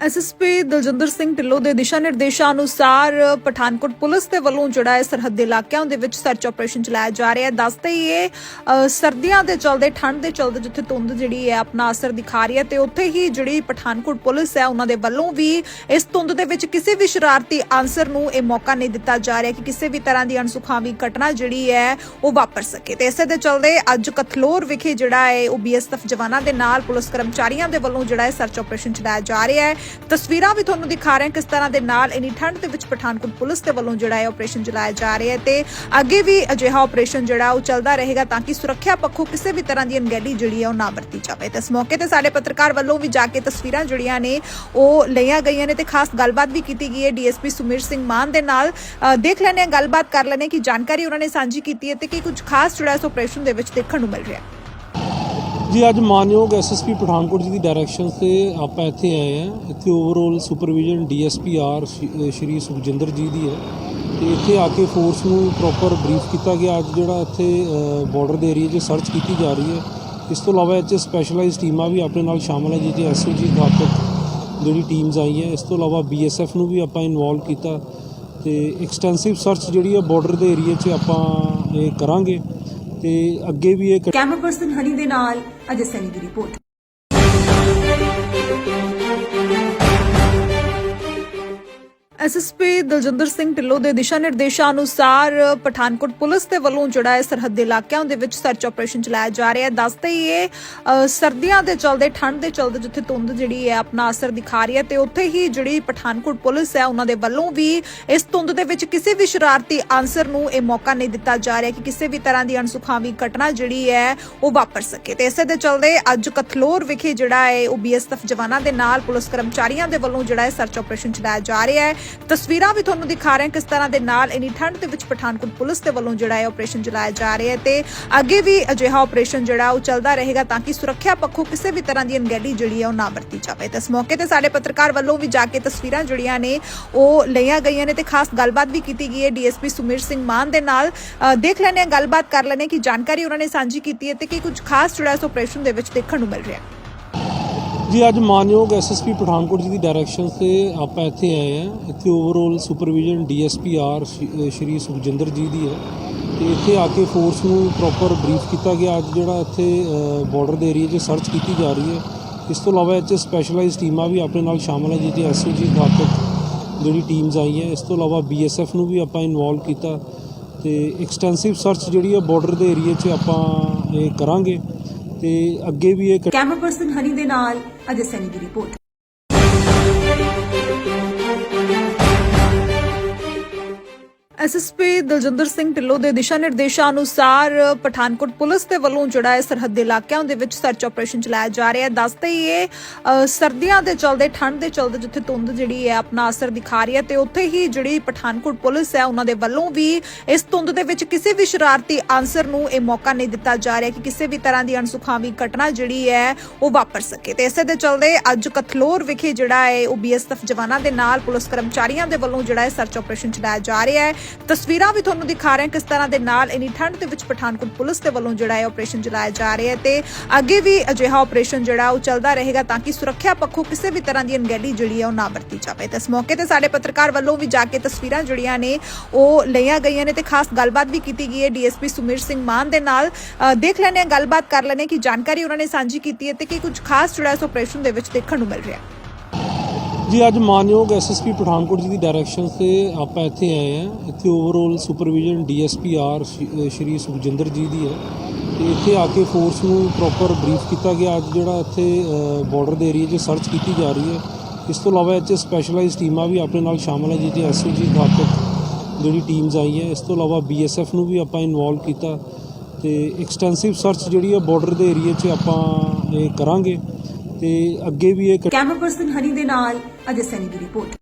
SSP Daljinder Singh Dhillon ਦੇ ਦਿਸ਼ਾ ਨਿਰਦੇਸ਼ਾਂ ਅਨੁਸਾਰ ਪਠਾਨਕੋਟ ਪੁਲਿਸ ਦੇ ਵੱਲੋਂ ਜਿਹੜਾ ਹੈ ਸਰਹੱਦੀ ਇਲਾਕਿਆਂ ਦੇ ਵਿੱਚ ਸਰਚ ਆਪਰੇਸ਼ਨ ਚਲਾਇਆ ਜਾ ਰਿਹਾ ਹੈ। ਦੱਸਦੇ ਹੀ ਇਹ ਸਰਦੀਆਂ ਦੇ ਚਲਦੇ, ਠੰਡ ਦੇ ਚਲਦੇ ਜਿੱਥੇ ਧੁੰਦ ਜਿਹੜੀ ਹੈ ਆਪਣਾ ਅਸਰ ਦਿਖਾ ਰਹੀ ਹੈ ਤੇ ਉੱਥੇ ਹੀ ਜਿਹੜੀ ਪਠਾਨਕੋਟ ਪੁਲਿਸ ਹੈ ਉਹਨਾਂ ਦੇ ਵੱਲੋਂ ਵੀ ਇਸ ਧੁੰਦ ਦੇ ਵਿੱਚ ਕਿਸੇ ਵੀ ਸ਼ਰਾਰਤੀ ਆਨਸਰ ਨੂੰ ਇਹ ਮੌਕਾ ਨਹੀਂ ਦਿੱਤਾ ਜਾ ਰਿਹਾ ਕਿ ਕਿਸੇ ਵੀ ਤਰ੍ਹਾਂ ਦੀ ਅਣਸੁਖਾਵੀ ਘਟਨਾ ਜਿਹੜੀ ਹੈ ਉਹ ਵਾਪਰ ਸਕੇ। ਤੇ ਇਸੇ ਦੇ ਚਲਦੇ ਅੱਜ ਕਥਲੋਰ ਵਿਖੇ ਜਿਹੜਾ ਹੈ ਉਹ ਬੀਐਸਐਫ ਜਵਾਨਾਂ ਦੇ ਨਾਲ ਪੁਲਿਸ ਕਰਮਚਾਰੀਆਂ ਦੇ ਵੱਲੋਂ ਜਿਹੜਾ ਹੈ ਸਰਚ ਆਪਰੇਸ਼ਨ ਚਲਾਇਆ ਜਾ ਰਿਹਾ ਹੈ। ਤਸਵੀਰਾਂ ਵੀ ਤੁਹਾਨੂੰ ਦਿਖਾ ਰਹੇ ਹਾਂ ਕਿਸ ਤਰ੍ਹਾਂ ਦੇ ਨਾਲ ਇਨੀ ਠੰਡ ਦੇ ਵਿੱਚ ਪਠਾਨਕੋਟ ਪੁਲਿਸ ਦੇ ਵੱਲੋਂ ਜਿਹੜਾ ਹੈ ਆਪਰੇਸ਼ਨ ਚਲਾਇਆ ਜਾ ਰਿਹਾ ਹੈ ਤੇ ਅੱਗੇ ਵੀ ਅਜਿਹਾ ਆਪਰੇਸ਼ਨ ਜਿਹੜਾ ਉਹ ਚੱਲਦਾ ਰਹੇਗਾ ਤਾਂ ਕਿ ਸੁਰੱਖਿਆ ਪੱਖੋਂ ਕਿਸੇ ਵੀ ਤਰ੍ਹਾਂ ਦੀ ਅਣਗਹਿਲੀ ਜਿਹੜੀ ਹੈ ਉਹ ਨਾ ਵਰਤੀ ਜਾਵੇ। ਤੇ ਇਸ ਮੌਕੇ ਤੇ ਸਾਡੇ ਪੱਤਰਕਾਰ ਵੱਲੋਂ ਵੀ ਜਾ ਕੇ ਤਸਵੀਰਾਂ ਜਿਹੜੀਆਂ ਨੇ ਉਹ ਲਈਆਂ ਗਈਆਂ ਨੇ ਤੇ ਖਾਸ ਗੱਲਬਾਤ ਵੀ ਕੀਤੀ ਗਈ ਹੈ ਡੀਐਸਪੀ ਸੁਮੀਰ ਸਿੰਘ ਮਾਨ ਦੇ ਨਾਲ। ਦੇਖ ਲੈਣੇ ਗੱਲਬਾਤ ਕਰ ਲੈਣੇ ਕਿ ਜਾਣਕਾਰੀ ਉਹਨਾਂ ਨੇ ਸਾਂਝੀ ਕੀਤੀ ਹੈ ਤੇ ਕੀ ਕੁਝ ਖਾਸ ਜਿਹੜਾ ਇਸ ਆਪਰੇਸ਼ਨ ਦੇ ਵਿੱਚ ਦੇਖਣ ਨੂੰ ਮਿਲ ਰਿਹਾ ਹੈ। ਜੀ, ਅੱਜ ਮਾਨਯੋਗ ਐਸਐਸਪੀ ਪਠਾਨਕੋਟ ਜੀ ਦੀ ਡਾਇਰੈਕਸ਼ਨ ਤੇ ਆਪਾਂ ਇੱਥੇ ਆਏ ਹਾਂ। ਇੱਥੇ overall supervision DSP R Shri Sukhjinder ji ਦੀ ਹੈ। ਤੇ ਇੱਥੇ ਆ ਕੇ ਫੋਰਸ ਨੂੰ ਪ੍ਰੋਪਰ ਬਰੀਫ ਕੀਤਾ ਗਿਆ। ਅੱਜ ਜਿਹੜਾ ਇੱਥੇ ਬਾਰਡਰ ਦੇ ਏਰੀਆ 'ਚ ਸਰਚ ਕੀਤੀ ਜਾ ਰਹੀ ਹੈ। ਇਸ ਤੋਂ ਇਲਾਵਾ ਇੱਥੇ ਸਪੈਸ਼ਲਾਈਜ਼ ਟੀਮਾਂ ਵੀ ਆਪਣੇ ਨਾਲ ਸ਼ਾਮਲ ਹੈ ਜਿਹਦੇ ਐਸਓਜੀ ਘਾਤਕ ਜਿਹੜੀ ਟੀਮਸ ਆਈ ਹੈ। ਇਸ ਤੋਂ ਇਲਾਵਾ ਬੀਐਸਐਫ ਨੂੰ ਵੀ ਆਪਾਂ ਇਨਵੋਲਵ ਕੀਤਾ। ਤੇ ਐਕਸਟੈਂਸਿਵ ਸਰਚ ਜਿਹੜੀ ਹੈ ਬਾਰਡਰ ਦੇ ਏਰੀਆ 'ਚ ਆਪਾਂ ਇਹ ਕਰਾਂਗੇ। ਤੇ ਅੱਗੇ ਵੀ ਇਹ ਕੈਮਰਾ ਪਰਸਨ ਹਨੀ ਦੇ ਨਾਲ ਅਜੇ ਸੈਨੀ ਦੀ ਰਿਪੋਰਟ। ਐਸਐਸਪੀ ਦਲਜਿੰਦਰ ਸਿੰਘ ਢਿੱਲੋਂ ਦੇ ਦਿਸ਼ਾ ਨਿਰਦੇਸ਼ਾਂ ਅਨੁਸਾਰ ਪਠਾਨਕੋਟ ਪੁਲਿਸ ਦੇ ਵੱਲੋਂ ਜਿਹੜਾ ਹੈ ਸਰਹੱਦੀ ਇਲਾਕਿਆਂ ਦੇ ਵਿੱਚ ਸਰਚ ਆਪਰੇਸ਼ਨ ਚਲਾਇਆ ਜਾ ਰਿਹਾ ਹੈ। ਦੱਸਦੇ ਹੀ ਇਹ ਸਰਦੀਆਂ ਦੇ ਚਲਦੇ, ਠੰਡ ਦੇ ਚਲਦੇ ਜਿੱਥੇ ਧੁੰਦ ਜਿਹੜੀ ਹੈ ਆਪਣਾ ਅਸਰ ਦਿਖਾ ਰਹੀ ਹੈ ਤੇ ਉੱਥੇ ਹੀ ਜਿਹੜੀ ਪਠਾਨਕੋਟ ਪੁਲਿਸ ਹੈ ਉਹਨਾਂ ਦੇ ਵੱਲੋਂ ਵੀ ਇਸ ਧੁੰਦ ਦੇ ਵਿੱਚ ਕਿਸੇ ਵੀ ਸ਼ਰਾਰਤੀ ਆਨਸਰ ਨੂੰ ਇਹ ਮੌਕਾ ਨਹੀਂ ਦਿੱਤਾ ਜਾ ਰਿਹਾ ਕਿ ਕਿਸੇ ਵੀ ਤਰ੍ਹਾਂ ਦੀ ਅਣਸੁਖਾਵੀ ਘਟਨਾ ਜਿਹੜੀ ਹੈ ਉਹ ਵਾਪਰ ਸਕੇ। ਤੇ ਇਸੇ ਦੇ ਚਲਦੇ ਅੱਜ ਕਥਲੋਰ ਵਿਖੇ ਜਿਹੜਾ ਹੈ, ਉਹ ਬੀਐਸਐਫ ਜਵਾਨਾਂ ਦੇ ਨਾਲ ਪੁਲਿਸ ਕਰਮਚਾਰੀਆਂ ਦੇ ਵੱਲੋਂ ਜਿਹੜਾ ਹੈ ਸਰਚ ਆਪਰੇਸ਼ਨ ਚਲਾਇਆ ਜਾ ਰਿਹਾ ਹੈ। ਤਸਵੀਰਾਂ ਵੀ ਤੁਹਾਨੂੰ ਦਿਖਾ ਰਹੇ ਹਾਂ ਕਿਸ ਤਰ੍ਹਾਂ ਦੇ ਨਾਲ ਇਨੀ ਠੰਡ ਦੇ ਵਿੱਚ ਪਠਾਨਕੋਟ ਪੁਲਿਸ ਦੇ ਵੱਲੋਂ ਜਿਹੜਾ ਹੈ ਆਪਰੇਸ਼ਨ ਚਲਾਇਆ ਜਾ ਰਿਹਾ ਹੈ ਤੇ ਅੱਗੇ ਵੀ ਅਜਿਹਾ ਆਪਰੇਸ਼ਨ ਜਿਹੜਾ ਉਹ ਚੱਲਦਾ ਰਹੇਗਾ ਤਾਂ ਕਿ ਸੁਰੱਖਿਆ ਪੱਖੋਂ ਕਿਸੇ ਵੀ ਤਰ੍ਹਾਂ ਦੀ ਅਣਗਹਿਲੀ ਜਿਹੜੀ ਹੈ ਉਹ ਨਾ ਵਰਤੀ ਜਾਵੇ। ਤੇ ਇਸ ਮੌਕੇ ਤੇ ਸਾਡੇ ਪੱਤਰਕਾਰ ਵੱਲੋਂ ਵੀ ਜਾ ਕੇ ਤਸਵੀਰਾਂ ਜਿਹੜੀਆਂ ਨੇ ਉਹ ਲਈਆਂ ਗਈਆਂ ਨੇ ਤੇ ਖਾਸ ਗੱਲਬਾਤ ਵੀ ਕੀਤੀ ਗਈ ਹੈ। ਡੀਐਸਪੀ ਸੁਮੀਰ ਸਿੰਘ ਮਾਨ ਦੇ ਨਾਲ ਦੇਖ ਲੈਣੇ ਗੱਲਬਾਤ ਕਰ ਲੈਣੇ ਕਿ ਜਾਣਕਾਰੀ ਉਹਨਾਂ ਨੇ ਸਾਂਝੀ ਕੀਤੀ ਹੈ ਤੇ ਕੀ ਕੁਝ ਖਾਸ ਜਿਹੜਾ ਇਸ ਆਪਰੇਸ਼ਨ ਦੇ ਵਿੱਚ ਦੇਖਣ ਨੂੰ ਮਿਲ ਰਿਹਾ ਹੈ। ਜੀ, ਅੱਜ ਮਾਨਯੋਗ ਐਸਐਸਪੀ ਪਠਾਨਕੋਟ ਜੀ ਦੀ ਡਾਇਰੈਕਸ਼ਨ ਤੇ ਆਪਾਂ ਇੱਥੇ ਆਏ ਹਾਂ। ਇੱਥੇ overall supervision DSP R Shri Sukhjinder ji ਦੀ ਹੈ। ਤੇ ਇੱਥੇ ਆ ਕੇ ਫੋਰਸ ਨੂੰ ਪ੍ਰੋਪਰ ਬਰੀਫ ਕੀਤਾ ਗਿਆ। ਅੱਜ ਜਿਹੜਾ ਇੱਥੇ ਬਾਰਡਰ ਦੇ ਏਰੀਆ 'ਚ ਸਰਚ ਕੀਤੀ ਜਾ ਰਹੀ ਹੈ। ਇਸ ਤੋਂ ਇਲਾਵਾ ਇੱਥੇ ਸਪੈਸ਼ਲਾਈਜ਼ ਟੀਮਾਂ ਵੀ ਆਪਣੇ ਨਾਲ ਸ਼ਾਮਲ ਹੈ ਜਿਹਦੇ ਐਸਓਜੀ ਘਾਤਕ ਜਿਹੜੀ ਟੀਮਸ ਆਈ ਹੈ। ਇਸ ਤੋਂ ਇਲਾਵਾ ਬੀਐਸਐਫ ਨੂੰ ਵੀ ਆਪਾਂ ਇਨਵੋਲਵ ਕੀਤਾ। ਤੇ ਐਕਸਟੈਂਸਿਵ ਸਰਚ ਜਿਹੜੀ ਹੈ ਬਾਰਡਰ ਦੇ ਏਰੀਆ 'ਚ ਆਪਾਂ ਇਹ ਕਰਾਂਗੇ। ਤੇ ਅੱਗੇ ਵੀ ਇਹ ਕੈਮਰਾ ਪਰਸਨ ਹਨੀ ਦੇ ਨਾਲ ਅਜੇ ਸੈਨੀ ਦੀ ਰਿਪੋਰਟ। ਐਸਐਸਪੀ ਦਲਜਿੰਦਰ ਸਿੰਘ ਢਿੱਲੋਂ ਦੇ ਦਿਸ਼ਾ ਨਿਰਦੇਸ਼ਾਂ ਅਨੁਸਾਰ ਪਠਾਨਕੋਟ ਪੁਲਿਸ ਦੇ ਵੱਲੋਂ ਜਿਹੜਾ ਹੈ ਸਰਹੱਦੀ ਇਲਾਕਿਆਂ ਦੇ ਵਿੱਚ ਸਰਚ ਆਪਰੇਸ਼ਨ ਚਲਾਇਆ ਜਾ ਰਿਹਾ ਹੈ। ਦੱਸਦੇ ਹੀ ਇਹ ਸਰਦੀਆਂ ਦੇ ਚਲਦੇ, ਠੰਡ ਦੇ ਚਲਦੇ ਜਿੱਥੇ ਧੁੰਦ ਜਿਹੜੀ ਹੈ ਆਪਣਾ ਅਸਰ ਦਿਖਾ ਰਹੀ ਹੈ ਤੇ ਉੱਥੇ ਹੀ ਜਿਹੜੀ ਪਠਾਨਕੋਟ ਪੁਲਿਸ ਹੈ ਉਹਨਾਂ ਦੇ ਵੱਲੋਂ ਵੀ ਇਸ ਧੁੰਦ ਦੇ ਵਿੱਚ ਕਿਸੇ ਵੀ ਸ਼ਰਾਰਤੀ ਆਨਸਰ ਨੂੰ ਇਹ ਮੌਕਾ ਨਹੀਂ ਦਿੱਤਾ ਜਾ ਰਿਹਾ ਕਿ ਕਿਸੇ ਵੀ ਤਰ੍ਹਾਂ ਦੀ ਅਣਸੁਖਾਵੀ ਘਟਨਾ ਜਿਹੜੀ ਹੈ ਉਹ ਵਾਪਰ ਸਕੇ। ਤੇ ਇਸੇ ਦੇ ਚਲਦੇ ਅੱਜ ਕਥਲੋਰ ਵਿਖੇ ਜਿਹੜਾ ਹੈ ਉਹ ਬੀਐਸਐਫ ਜਵਾਨਾਂ ਦੇ ਨਾਲ ਪੁਲਿਸ ਕਰਮਚਾਰੀਆਂ ਦੇ ਵੱਲੋਂ ਜਿਹੜਾ ਹੈ ਸਰਚ ਆਪਰੇਸ਼ਨ ਚਲਾਇਆ ਜਾ ਰਿਹਾ ਹੈ। ਤਸਵੀਰਾਂ ਵੀ ਤੁਹਾਨੂੰ ਦਿਖਾ ਰਹੇ ਹਾਂ ਕਿਸ ਤਰ੍ਹਾਂ ਦੇ ਨਾਲ ਇਨੀ ਠੰਡ ਦੇ ਵਿੱਚ ਪਠਾਨਕੋਟ ਪੁਲਿਸ ਦੇ ਵੱਲੋਂ ਜਿਹੜਾ ਹੈ ਆਪਰੇਸ਼ਨ ਚਲਾਇਆ ਜਾ ਰਿਹਾ ਹੈ ਤੇ ਅੱਗੇ ਵੀ ਅਜਿਹਾ ਆਪਰੇਸ਼ਨ ਜਿਹੜਾ ਉਹ ਚੱਲਦਾ ਰਹੇਗਾ ਤਾਂ ਕਿ ਸੁਰੱਖਿਆ ਪੱਖੋਂ ਕਿਸੇ ਵੀ ਤਰ੍ਹਾਂ ਦੀ ਅਣਗਹਿਲੀ ਜਿਹੜੀ ਹੈ ਉਹ ਨਾ ਵਰਤੀ ਜਾਵੇ। ਤੇ ਇਸ ਮੌਕੇ ਤੇ ਸਾਡੇ ਪੱਤਰਕਾਰ ਵੱਲੋਂ ਵੀ ਜਾ ਕੇ ਤਸਵੀਰਾਂ ਜਿਹੜੀਆਂ ਨੇ ਉਹ ਲਈਆਂ ਗਈਆਂ ਨੇ ਤੇ ਖਾਸ ਗੱਲਬਾਤ ਵੀ ਕੀਤੀ ਗਈ ਹੈ ਡੀਐਸਪੀ ਸੁਮੀਰ ਸਿੰਘ ਮਾਨ ਦੇ ਨਾਲ। ਦੇਖ ਲੈਣੇ ਗੱਲਬਾਤ ਕਰ ਲੈਣੇ ਕਿ ਜਾਣਕਾਰੀ ਉਹਨਾਂ ਨੇ ਸਾਂਝੀ ਕੀਤੀ ਹੈ ਤੇ ਕੀ ਕੁਝ ਖਾਸ ਜਿਹੜਾ ਇਸ ਆਪਰੇਸ਼ਨ ਦੇ ਵਿੱਚ ਦੇਖਣ ਨੂੰ ਮਿਲ ਰਿਹਾ ਹੈ। ਜੀ, ਅੱਜ ਮਾਨਯੋਗ ਐਸਐਸਪੀ ਪਠਾਨਕੋਟ ਜੀ ਦੀ ਡਾਇਰੈਕਸ਼ਨ ਤੇ ਆਪਾਂ ਇੱਥੇ ਆਏ ਹਾਂ। ਇੱਥੇ overall supervision DSP R Shri Sukhjinder ji ਦੀ ਹੈ। ਤੇ ਇੱਥੇ ਆ ਕੇ ਫੋਰਸ ਨੂੰ ਪ੍ਰੋਪਰ ਬਰੀਫ ਕੀਤਾ ਗਿਆ। ਅੱਜ ਜਿਹੜਾ ਇੱਥੇ ਬਾਰਡਰ ਦੇ ਏਰੀਆ 'ਚ ਸਰਚ ਕੀਤੀ ਜਾ ਰਹੀ ਹੈ। ਇਸ ਤੋਂ ਇਲਾਵਾ ਇੱਥੇ ਸਪੈਸ਼ਲਾਈਜ਼ ਟੀਮਾਂ ਵੀ ਆਪਣੇ ਨਾਲ ਸ਼ਾਮਲ ਹੈ ਜਿਹਦੇ ਐਸਓਜੀ ਘਾਤਕ ਜਿਹੜੀ ਟੀਮਸ ਆਈ ਹੈ। ਇਸ ਤੋਂ ਇਲਾਵਾ ਬੀਐਸਐਫ ਨੂੰ ਵੀ ਆਪਾਂ ਇਨਵੋਲਵ ਕੀਤਾ। ਤੇ ਐਕਸਟੈਂਸਿਵ ਸਰਚ ਜਿਹੜੀ ਹੈ ਬਾਰਡਰ ਦੇ ਏਰੀਆ 'ਚ ਆਪਾਂ ਇਹ ਕਰਾਂਗੇ। ਤੇ ਅੱਗੇ ਵੀ ਇਹ ਕੈਮਰਾ ਪਰਸਨ ਹਨੀ ਦੇ ਨਾਲ ਅਜੇ ਸੈਨੀ ਦੀ ਰਿਪੋਰਟ।